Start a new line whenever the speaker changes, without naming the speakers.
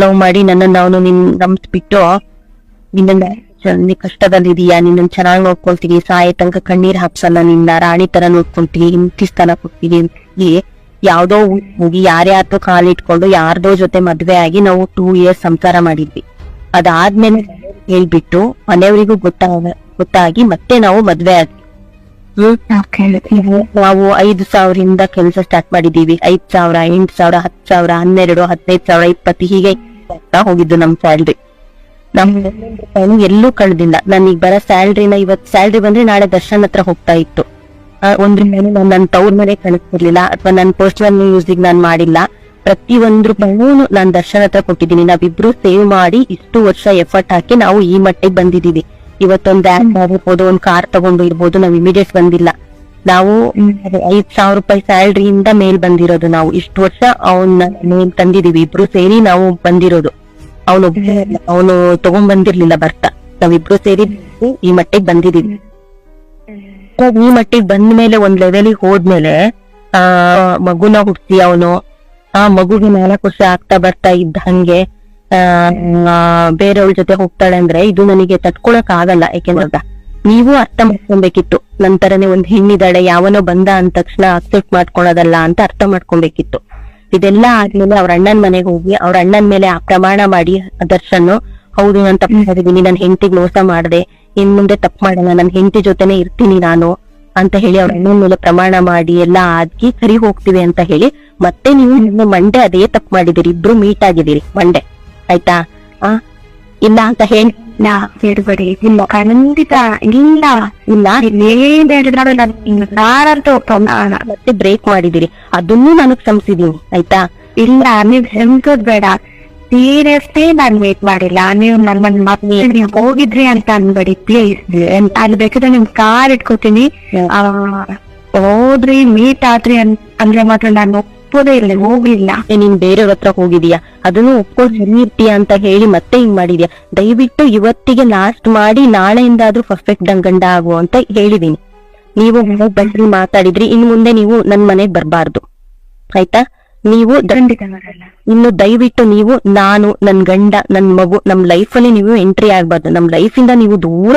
Love ಮಾಡಿ ನನ್ನನ್ನ ಅವನು ನಿನ್ ನಂಬಿಸ್ಬಿಟ್ಟು ನಿನ್ನ ಕಷ್ಟದಲ್ಲಿದೀಯಾ ನಿನ್ನ ಚೆನ್ನಾಗಿ ನೋಡ್ಕೊಳ್ತೀನಿ ಸಾಯ ತನಕ ಕಣ್ಣೀರ್ ಹಾಕ್ಸಲ್ಲ ನಿನ್ನ ರಾಣಿ ತರ ನೋಡ್ಕೊಂತೀನಿ ಇಂತಿ ಸ್ಥಾನ ಕೊಡ್ತೀನಿ ಅಂತ ಯಾವ್ದೋ ಹೋಗಿ ಯಾರ್ಯಾರ್ದೋ ಕಾಲಿಟ್ಕೊಂಡು ಯಾರ್ದೋ ಜೊತೆ ಮದ್ವೆ ಆಗಿ ನಾವು ಟೂ ಇಯರ್ಸ್ ಸಂಸಾರ ಮಾಡಿದ್ವಿ. ಅದಾದ್ಮೇಲೆ ಹೇಳ್ಬಿಟ್ಟು ಮನೆಯವರಿಗೂ ಗೊತ್ತಾಗ, ಗೊತ್ತಾಗಿ ಮತ್ತೆ ನಾವು ಮದ್ವೆ ಆದ್ವಿ. ನಾವು ಐದು ಸಾವಿರದಿಂದ ಕೆಲಸ ಸ್ಟಾರ್ಟ್ ಮಾಡಿದೀವಿ. ಐದ್ ಸಾವಿರ, ಎಂಟ್ ಸಾವಿರ ಹತ್ ಸಾವಿರ, ಹನ್ನೆರಡು, ಹದಿನೈದು ಸಾವಿರ, ಇಪ್ಪತ್ತು ಹೀಗೆ ಹೋಗಿದ್ದು ನಮ್ ಸ್ಯಾಲ್ರಿ ನಮ್ ಎಲ್ಲೂ ಕಳ್ದಿಲ್ಲ. ಈಗ ಬರೋ ಸ್ಯಾಲ್ರಿನ ಇವತ್ ಸ್ಯಾಲ್ರಿ ಬಂದ್ರೆ ನಾಳೆ ದರ್ಶನ್ ಹತ್ರ ಹೋಗ್ತಾ ಇತ್ತು. ಒಂದ್ರ ಮೇಲೆ ನಾನು ನನ್ನ ತವ್ರ ಮನೆ ಕಳಿಸ್ತಿರ್ಲಿಲ್ಲ ಅಥವಾ ನನ್ನ ಪರ್ಸನಲ್ ಯೂಸಿಗೆ ನಾನು ಮಾಡಿಲ್ಲ. ಪ್ರತಿ ಒಂದ್ ನಾನು ದರ್ಶನ್ ಹತ್ರ ಕೊಟ್ಟಿದ್ದೀನಿ. ನಾವಿಬ್ರು ಸೇವ್ ಮಾಡಿ ಇಷ್ಟು ವರ್ಷ ಎಫರ್ಟ್ ಹಾಕಿ ನಾವು ಈ ಮಟ್ಟಿಗೆ ಬಂದಿದೀವಿ. ಇವತ್ತೊಂದ್ ಬ್ಯಾಂಕ್ ಆಗಿರ್ಬೋದು ಒಂದ್ ಕಾರ್ ತಗೊಂಡು ಇರ್ಬೋದು, ನಾವ್ ಇಮಿಡಿಯೇಟ್ ಬಂದಿಲ್ಲ. ನಾವು ಐದ್ ಸಾವಿರ ರೂಪಾಯಿ ಸ್ಯಾಲ್ರಿಯಿಂದ ಮೇಲ್ ಬಂದಿರೋದು ನಾವು. ಇಷ್ಟು ವರ್ಷ ಅವನ್ನ ಮೇಲ್ ತಂದಿದೀವಿ. ಇಬ್ರು ಸೇರಿ ನಾವು ಬಂದಿರೋದು. ಅವನು ಅವನು ತಗೊಂಡ್ ಬಂದಿರ್ಲಿಲ್ಲ ಬರ್ತಾ ನಾವಿಬ್ರು ಸೇರಿ ಈ ಮಟ್ಟಿಗೆ ಬಂದಿದೀವಿ. ಈ ಮಟ್ಟಿಗೆ ಬಂದ ಮೇಲೆ ಒಂದ್ ಲೆವೆಲಿಗೆ ಹೋದ್ಮೇಲೆ, ಆ, ಮಗುನ ಹುಟ್ಟಿ ಅವನು. ಆ ಮಗುಗೆ ನಾಲ್ಕು ವರ್ಷ ಆಗ್ತಾ ಬರ್ತಾ ಇದ್ದ ಹಂಗೆ ಬೇರೆಯವ್ರ ಜೊತೆ ಹೋಗ್ತಾಳೆ ಅಂದ್ರೆ ಇದು ನನಗೆ ತಟ್ಕೊಳಕ್ ಆಗಲ್ಲ. ಯಾಕೆಂದ್ರೆ ನೀವು ಅರ್ಥ ಮಾಡ್ಕೊಬೇಕಿತ್ತು. ನಂತರನೇ ಒಂದ್ ಹೆಣ್ಣಿದಾಳೆ ಯಾವನೋ ಬಂದ ಅಂದ ತಕ್ಷಣ ಅಕ್ಸೆಪ್ಟ್ ಮಾಡ್ಕೊಳೋದಲ್ಲ ಅಂತ ಅರ್ಥ ಮಾಡ್ಕೊಬೇಕಿತ್ತು. ಇದೆಲ್ಲ ಆದ್ಮೇಲೆ ಅವ್ರ ಅಣ್ಣನ್ ಮನೆಗೆ ಹೋಗಿ ಅವ್ರ ಅಣ್ಣನ್ ಮೇಲೆ ಆ ಪ್ರಮಾಣ ಮಾಡಿ ದರ್ಶನ್ ಹೌದು ನಾನು ತಪ್ಪು ಮಾಡಿದೀನಿ ನನ್ನ ಹೆಂಡತಿಗೆ ಮೋಸ ಮಾಡಿದೆ ಇನ್ ಮುಂದೆ ತಪ್ಪು ಮಾಡಲ್ಲ ನನ್ನ ಹೆಂಡತಿ ಜೊತೆನೆ ಇರ್ತೀನಿ ನಾನು ಅಂತ ಹೇಳಿ ಅವ್ರ ಅಣ್ಣನ ಮೇಲೆ ಪ್ರಮಾಣ ಮಾಡಿ ಎಲ್ಲಾ ಆಗಿ ಸರಿ ಹೋಗ್ತೀವಿ ಅಂತ ಹೇಳಿ ಮತ್ತೆ ನೀವು ಮಂಡೆ ಅದೇ ತಪ್ಪು ಮಾಡಿದಿರಿ ಇಬ್ರು ಮೀಟ್ ಆಗಿದ್ದೀರಿ ಮಂಡೆ ಆಯ್ತಾ? ಆ? ಇಲ್ಲ ಅಂತ ಹೇಳಿ.
ನಾ ಬಿಡ್ಬೇಡಿ. ಇಲ್ಲ ಖಂಡಿತ ಇಲ್ಲ.
ಇಲ್ಲ
ಏನ್ ಹೇಳಿದ್ರು ನಾನು.
ಮತ್ತೆ ಬ್ರೇಕ್ ಮಾಡಿದಿರಿ ಅದನ್ನು ನಾನು ಕ್ಷಮಿಸಿದೀನಿ ಆಯ್ತಾ?
ಇಲ್ಲ ನೀವ್ ಹೆಂಗದ್ ಬೇಡ. ಸೀರಿಯಸ್ಲಿ ನಾನ್ ವೇಟ್ ಮಾಡಿಲ್ಲ. ನೀವು ನನ್ನ ಮತ್ತೆ ಹೋಗಿದ್ರಿ ಅಂತ ಅನ್ಬೇಡಿ ಪ್ಲೀಸ್ ಅಲ್ಲಿ ಬೇಕಾದ್ರೆ ನಿಮ್ ಕಾರ್ ಇಟ್ಕೋತೀನಿ. ಆ, ಹೋದ್ರಿ ಮೀಟ್ ಆದ್ರಿ ಅಂದ್ರೆ ಮಾತ್ರ ನಾನು ಒಪ್ಪೋದೇ ಇಲ್ಲ ಹೋಗ್ಲಿಲ್ಲ.
ನೀನ್ ಬೇರೆಯವ್ರ ಹತ್ರ ಹೋಗಿದೀಯಾ? ಅದನ್ನು ಒಪ್ಕೊಂಡು ಸರಿ ಇರ್ತೀಯ ಅಂತ ಹೇಳಿ ಮತ್ತೆ ಹಿಂಗ್ ಮಾಡಿದ್ಯಾ? ದಯವಿಟ್ಟು ಇವತ್ತಿಗೆ ಲಾಸ್ಟ್ ಮಾಡಿ ನಾಳೆಯಿಂದಾದ್ರೂ ಪರ್ಫೆಕ್ಟ್ ಗಂಡ ಆಗು ಅಂತ ಹೇಳಿದೀನಿ. ನೀವು ಬಂದ್ರಿ ಮಾತಾಡಿದ್ರಿ ಇನ್ ಮುಂದೆ ನೀವು ನನ್ ಮನೆಗ್ ಬರ್ಬಾರ್ದು. ಆಯ್ತಾ? ನೀವು ಇನ್ನು ದಯವಿಟ್ಟು ನೀವು ನಾನು ನನ್ ಗಂಡ ನನ್ ಮಗು ನಮ್ ಲೈಫ್ ಅಲ್ಲಿ ನೀವು ಎಂಟ್ರಿ ಆಗ್ಬಾರ್ದು. ನಮ್ ಲೈಫ್ ಇಂದ ನೀವು ದೂರ